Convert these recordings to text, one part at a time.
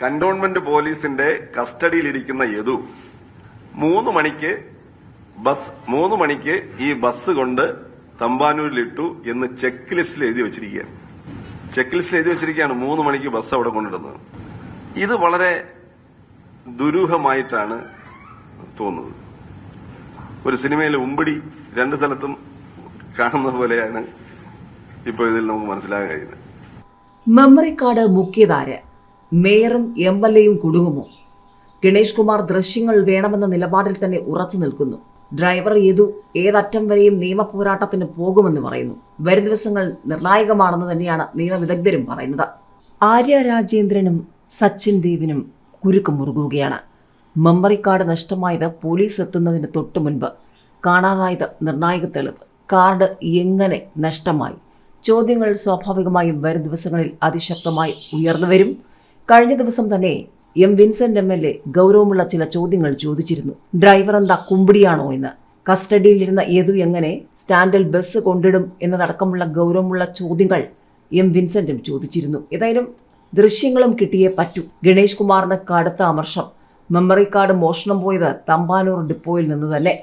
Cantonment പോലീസിന്റെ കസ്റ്റഡിയിലിരിക്കുന്ന യദു മൂന്ന് മണിക്ക് ബസ് മൂന്ന് മണിക്ക് ഈ ബസ് കൊണ്ട് തമ്പാനൂരിലിട്ടു എന്ന് ചെക്ക് ലിസ്റ്റിൽ എഴുതി വെച്ചിരിക്കുകയാണ്. ചെക്ക് ലിസ്റ്റിൽ എഴുതി വെച്ചിരിക്കുകയാണ് മൂന്ന് മണിക്ക് ബസ് അവിടെ കൊണ്ടിടുന്നത് ഇത് വളരെ ദുരൂഹമായിട്ടാണ് തോന്നുന്നത്. ഒരു സിനിമയിലെ ഉമ്പടി രണ്ട് സ്ഥലത്തും കാണുന്ന പോലെയാണ് ഇപ്പോൾ ഇതിൽ നമുക്ക് മനസ്സിലാകാൻ കഴിയുന്നത്. കാർഡ് മുക്കിയതാര് മേയറും എം എൽ എയും കുടുങ്ങുമോ? ഗണേഷ് കുമാർ ദൃശ്യങ്ങൾ വേണമെന്ന നിലപാടിൽ തന്നെ ഉറച്ചു നിൽക്കുന്നു. ഡ്രൈവർ ഏതു ഏതറ്റം വരെയും നിയമപോരാട്ടത്തിന് പോകുമെന്ന് പറയുന്നു. വരും ദിവസങ്ങൾ നിർണായകമാണെന്ന് തന്നെയാണ് നിയമവിദഗ്ധരും പറയുന്നത്. ആര്യ രാജേന്ദ്രനും സച്ചിൻ ദേവിനും കുരുക്ക് മുറുകുകയാണ്. മെമ്മറി കാർഡ് നഷ്ടമായത് പോലീസ് എത്തുന്നതിന് തൊട്ടു മുൻപ്. കാണാതായത് നിർണായക തെളിവ്. കാർഡ് എങ്ങനെ നഷ്ടമായി? ചോദ്യങ്ങൾ സ്വാഭാവികമായും വരും ദിവസങ്ങളിൽ അതിശക്തമായി ഉയർന്നു വരും. കഴിഞ്ഞ ദിവസം തന്നെ M Vincent M L A ഗൗരവമുള്ള ചില ചോദ്യങ്ങൾ ചോദിച്ചിരുന്നു. ഡ്രൈവർ എന്താ കുമ്പിടിയാണോ എന്ന്? കസ്റ്റഡിയിലിരുന്ന ഏതു എങ്ങനെ സ്റ്റാൻഡിൽ ബസ് കൊണ്ടിടും എന്നതടക്കമുള്ള ഗൗരവമുള്ള ചോദ്യങ്ങൾ എം വിൻസെന്റും ചോദിച്ചിരുന്നു. ഏതായാലും ദൃശ്യങ്ങളും കിട്ടിയേ പറ്റൂ. ഗണേഷ് കുമാറിന് കടുത്ത അമർഷം. മെമ്മറി കാർഡ് മോഷണം പോയത് തമ്പാനൂർ ഡിപ്പോയിൽ നിന്ന് തന്നെ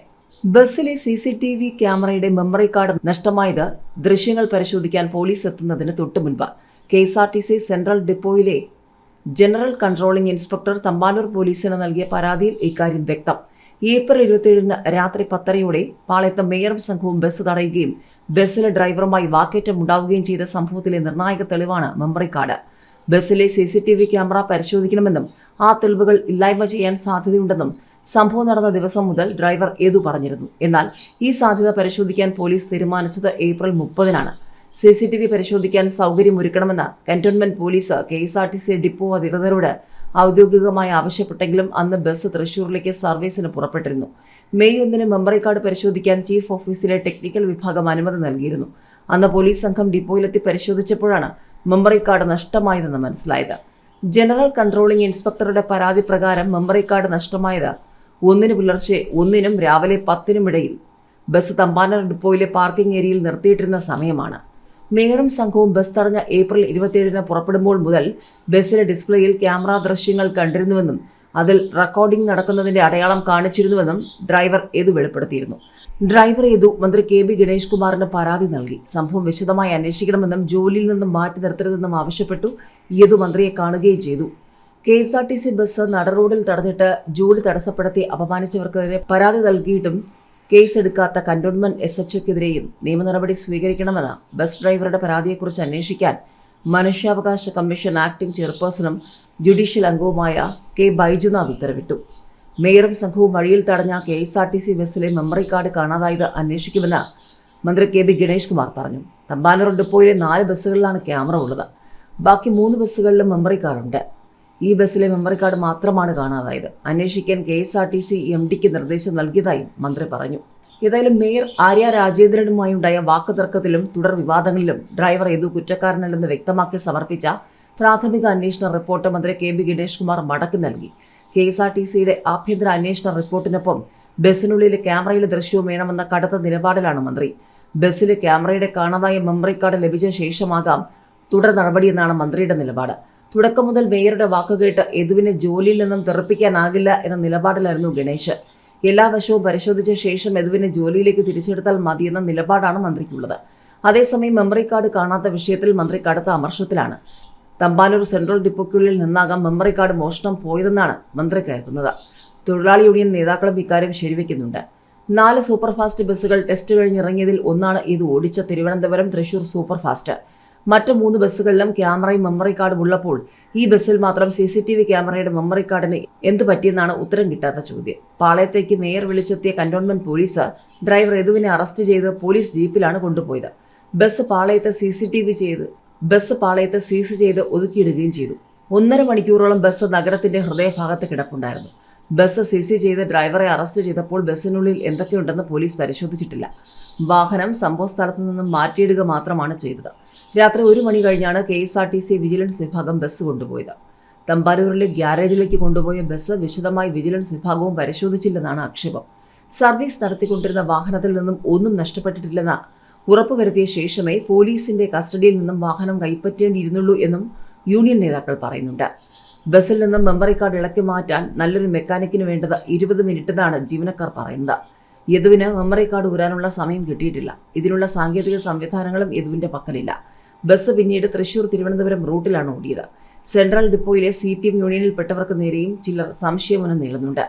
ബസ്സിലെ സി സി ടി വി ക്യാമറയുടെ മെമ്മറി കാർഡ് നഷ്ടമായത് ദൃശ്യങ്ങൾ പരിശോധിക്കാൻ പോലീസ് എത്തുന്നതിന് തൊട്ടു മുൻപ് K S R T C central ഡിപ്പോയിലെ general controlling inspector Thampanoor പോലീസിന് നൽകിയ പരാതിയിൽ ഇക്കാര്യം വ്യക്തം. ഏപ്രിൽ ഇരുപത്തിയേഴിന് രാത്രി പത്തരയോടെ പാളയത്ത് മേയറും സംഘവും ബസ് തടയുകയും ബസ്സിലെ ഡ്രൈവറുമായി വാക്കേറ്റം ഉണ്ടാവുകയും ചെയ്ത സംഭവത്തിലെ നിർണായക തെളിവാണ് മെമ്മറി കാർഡ് ബസ്സിലെ C C T V camera പരിശോധിക്കണമെന്നും ആ തെളിവുകൾ ഇല്ലായ്മ ചെയ്യാൻ സാധ്യതയുണ്ടെന്നും സംഭവം നടന്ന ദിവസം മുതൽ ഡ്രൈവർ ഏതു പറഞ്ഞിരുന്നു? എന്നാൽ ഈ സാധ്യത പരിശോധിക്കാൻ പോലീസ് തീരുമാനിച്ചത് ഏപ്രിൽ മുപ്പതിനാണ്. സി സി ടി വി പരിശോധിക്കാൻ സൗകര്യമൊരുക്കണമെന്ന് cantonment police K S R T C depot അധികൃതരോട് ഔദ്യോഗികമായി ആവശ്യപ്പെട്ടെങ്കിലും അന്ന് ബസ് തൃശൂരിലേക്ക് സർവീസിന് പുറപ്പെട്ടിരുന്നു. മെയ് ഒന്നിന് മെമ്മറി കാർഡ് പരിശോധിക്കാൻ ചീഫ് ഓഫീസിലെ ടെക്നിക്കൽ വിഭാഗം അനുമതി നൽകിയിരുന്നു. അന്ന് പോലീസ് സംഘം ഡിപ്പോയിലെത്തി പരിശോധിച്ചപ്പോഴാണ് മെമ്മറി കാർഡ് നഷ്ടമായതെന്ന് മനസ്സിലായത്. ജനറൽ കൺട്രോളിംഗ് ഇൻസ്പെക്ടറുടെ പരാതി പ്രകാരം മെമ്മറി കാർഡ് നഷ്ടമായത് ഒന്നിന് പുലർച്ചെ ഒന്നിനും രാവിലെ പത്തിനും ഇടയിൽ. ബസ് തമ്പാനർ ഡിപ്പോയിലെ പാർക്കിംഗ് ഏരിയയിൽ നിർത്തിയിട്ടിരുന്ന സമയമാണ്. മേയറും സംഘവും ബസ് തടഞ്ഞ ഏപ്രിൽ ഇരുപത്തിയേഴിന് പുറപ്പെടുമ്പോൾ മുതൽ ബസ്സിലെ ഡിസ്പ്ലേയിൽ ക്യാമറ ദൃശ്യങ്ങൾ കണ്ടിരുന്നുവെന്നും അതിൽ റെക്കോർഡിംഗ് നടക്കുന്നതിന്റെ അടയാളം കാണിച്ചിരുന്നുവെന്നും ഡ്രൈവർ ഏതു വെളിപ്പെടുത്തിയിരുന്നു. ഡ്രൈവർ ഏതു മന്ത്രി കെ ബി ഗണേഷ് കുമാറിന് പരാതി നൽകി. സംഭവം വിശദമായി അന്വേഷിക്കണമെന്നും ജോലിയിൽ നിന്നും മാറ്റി നിർത്തരുതെന്നും ആവശ്യപ്പെട്ടു. യേതു മന്ത്രിയെ കാണുകയും ചെയ്തു. K S R T C bus നടറോഡിൽ തടഞ്ഞിട്ട് ജോലി തടസ്സപ്പെടുത്തി അപമാനിച്ചവർക്കെതിരെ പരാതി നൽകിയിട്ടും കേസെടുക്കാത്ത കന്റോൺമെന്റ് എസ് എച്ച് ഒക്കെതിരെയും നിയമ നടപടി സ്വീകരിക്കണമെന്ന് ബസ് ഡ്രൈവറുടെ പരാതിയെക്കുറിച്ച് അന്വേഷിക്കാൻ മനുഷ്യാവകാശ കമ്മീഷൻ ആക്ടിംഗ് ചെയർപേഴ്സണും ജുഡീഷ്യൽ അംഗവുമായ കെ ബൈജുനാഥ് ഉത്തരവിട്ടു. മേയറും സംഘവും വഴിയിൽ തടഞ്ഞ K S R T C ബസ്സിലെ മെമ്മറി കാർഡ് കാണാതായത് അന്വേഷിക്കുമെന്ന് മന്ത്രി കെ ബി ഗണേഷ് കുമാർ പറഞ്ഞു. തമ്പാനൂർ ഡിപ്പോയിലെ നാല് ബസ്സുകളിലാണ് ക്യാമറ ഉള്ളത്. ബാക്കി മൂന്ന് ബസ്സുകളിലും മെമ്മറി കാർഡുണ്ട്. ഈ ബസ്സിലെ മെമ്മറി കാർഡ് മാത്രമാണ് കാണാതായത്. അന്വേഷിക്കാൻ K S R T C M ഡിക്ക് നിർദ്ദേശം നൽകിയതായും മന്ത്രി പറഞ്ഞു. ഏതായാലും മേയർ ആര്യ രാജേന്ദ്രനുമായുണ്ടായ വാക്കുതർക്കത്തിലും തുടർ വിവാദങ്ങളിലും ഡ്രൈവർ ഏതു കുറ്റക്കാരനല്ലെന്ന് വ്യക്തമാക്കി സമർപ്പിച്ച പ്രാഥമിക അന്വേഷണ റിപ്പോർട്ട് മന്ത്രി കെ ബി ഗണേഷ് കുമാർ മടക്കി നൽകി. കെ എസ് ആർ ടി സിയുടെ ആഭ്യന്തര അന്വേഷണ റിപ്പോർട്ടിനൊപ്പം ബസ്സിനുള്ളിലെ ക്യാമറയിലെ ദൃശ്യവും വേണമെന്ന കടുത്ത നിലപാടിലാണ് മന്ത്രി. ബസ്സിലെ ക്യാമറയുടെ കാണാതായ മെമ്മറി കാർഡ് ലഭിച്ച ശേഷമാകാം തുടർ നടപടിയെന്നാണ് മന്ത്രിയുടെ നിലപാട്. തുടക്കം മുതൽ മേയറുടെ വാക്കുകേട്ട് യദുവിനെ ജോലിയിൽ നിന്നും തെറപ്പിക്കാനാകില്ല എന്ന നിലപാടിലായിരുന്നു ഗണേശ്. എല്ലാ വശവും പരിശോധിച്ച ശേഷം യദുവിനെ ജോലിയിലേക്ക് തിരിച്ചെടുത്താൽ മതിയെന്ന നിലപാടാണ് മന്ത്രിക്കുള്ളത്. അതേസമയം മെമ്മറി കാർഡ് കാണാത്ത വിഷയത്തിൽ മന്ത്രി കടുത്ത അമർഷത്തിലാണ്. തമ്പാനൂർ സെൻട്രൽ ഡിപ്പോയ്ക്കുള്ളിൽ നിന്നാകാം മെമ്മറി കാർഡ് മോഷണം പോയതെന്നാണ് മന്ത്രി കരുതുന്നത്. തൊഴിലാളി യൂണിയൻ നേതാക്കളും ഇക്കാര്യം ശരിവെക്കുന്നുണ്ട്. നാല് സൂപ്പർഫാസ്റ്റ് ബസ്സുകൾ ടെസ്റ്റ് കഴിഞ്ഞിറങ്ങിയതിൽ ഒന്നാണ് ഇത് ഓടിച്ച തിരുവനന്തപുരം തൃശൂർ സൂപ്പർഫാസ്റ്റ്. മറ്റ് മൂന്ന് ബസ്സുകളിലും ക്യാമറയും മെമ്മറി കാർഡും ഉള്ളപ്പോൾ ഈ ബസ്സിൽ മാത്രം സി സി ടി വി ക്യാമറയുടെ മെമ്മറി കാർഡിന് എന്തു പറ്റിയെന്നാണ് ഉത്തരം കിട്ടാത്ത ചോദ്യം. പാളയത്തേക്ക് മേയർ വിളിച്ചെത്തിയ കന്റോൺമെന്റ് പോലീസ് ഡ്രൈവർ യദുവിനെ അറസ്റ്റ് ചെയ്ത് പോലീസ് ജീപ്പിലാണ് കൊണ്ടുപോയത്. ബസ് പാളയത്തെ സി സി ടി വി ചെയ്ത് ബസ് പാളയത്തെ സീസ് ചെയ്ത് ഒതുക്കിയിടുകയും ചെയ്തു. ഒന്നര മണിക്കൂറോളം ബസ് നഗരത്തിന്റെ ഹൃദയഭാഗത്ത് കിടപ്പുണ്ടായിരുന്നു. ബസ് സീസി ചെയ്ത ഡ്രൈവറെ അറസ്റ്റ് ചെയ്തപ്പോൾ ബസ്സിനുള്ളിൽ എന്തൊക്കെയുണ്ടെന്ന് പോലീസ് പരിശോധിച്ചിട്ടില്ല. വാഹനം സംഭവ സ്ഥലത്ത് നിന്നും മാറ്റിയിടുക മാത്രമാണ് ചെയ്തത്. രാത്രി ഒരു മണി കഴിഞ്ഞാണ് K S R T C vigilance വിഭാഗം ബസ് കൊണ്ടുപോയത്. തമ്പാനൂരിലെ ഗ്യാരേജിലേക്ക് കൊണ്ടുപോയ ബസ് വിശദമായി വിജിലൻസ് വിഭാഗവും പരിശോധിച്ചില്ലെന്നാണ് ആക്ഷേപം. സർവീസ് നടത്തിക്കൊണ്ടിരുന്ന വാഹനത്തിൽ നിന്നും ഒന്നും നഷ്ടപ്പെട്ടിട്ടില്ലെന്ന് ഉറപ്പുവരുത്തിയ ശേഷമേ പോലീസിന്റെ കസ്റ്റഡിയിൽ നിന്നും വാഹനം കൈപ്പറ്റേണ്ടിയിരുന്നുള്ളൂ എന്നും യൂണിയൻ നേതാക്കൾ പറയുന്നുണ്ട്. ബസ്സിൽ നിന്നും മെമ്മറി കാർഡ് ഇളക്കി മാറ്റാൻ നല്ലൊരു മെക്കാനിക്കിന് വേണ്ടത് ഇരുപത് മിനിറ്റ് എന്നാണ് ജീവനക്കാർ പറയുന്നത്. യദുവിന് മെമ്മറി കാർഡ് ഊരാനുള്ള സമയം കിട്ടിയിട്ടില്ല. ഇതിനുള്ള സാങ്കേതിക സംവിധാനങ്ങളും യദുവിന്റെ പക്കലില്ല. ബസ് പിന്നീട് തൃശൂർ തിരുവനന്തപുരം റൂട്ടിലാണ് ഓടിയത്. സെൻട്രൽ ഡിപ്പോയിലെ സി പി എം യൂണിയനിൽപ്പെട്ടവർക്ക് നേരെയും ചിലർ സംശയമനം നീളുന്നുണ്ട്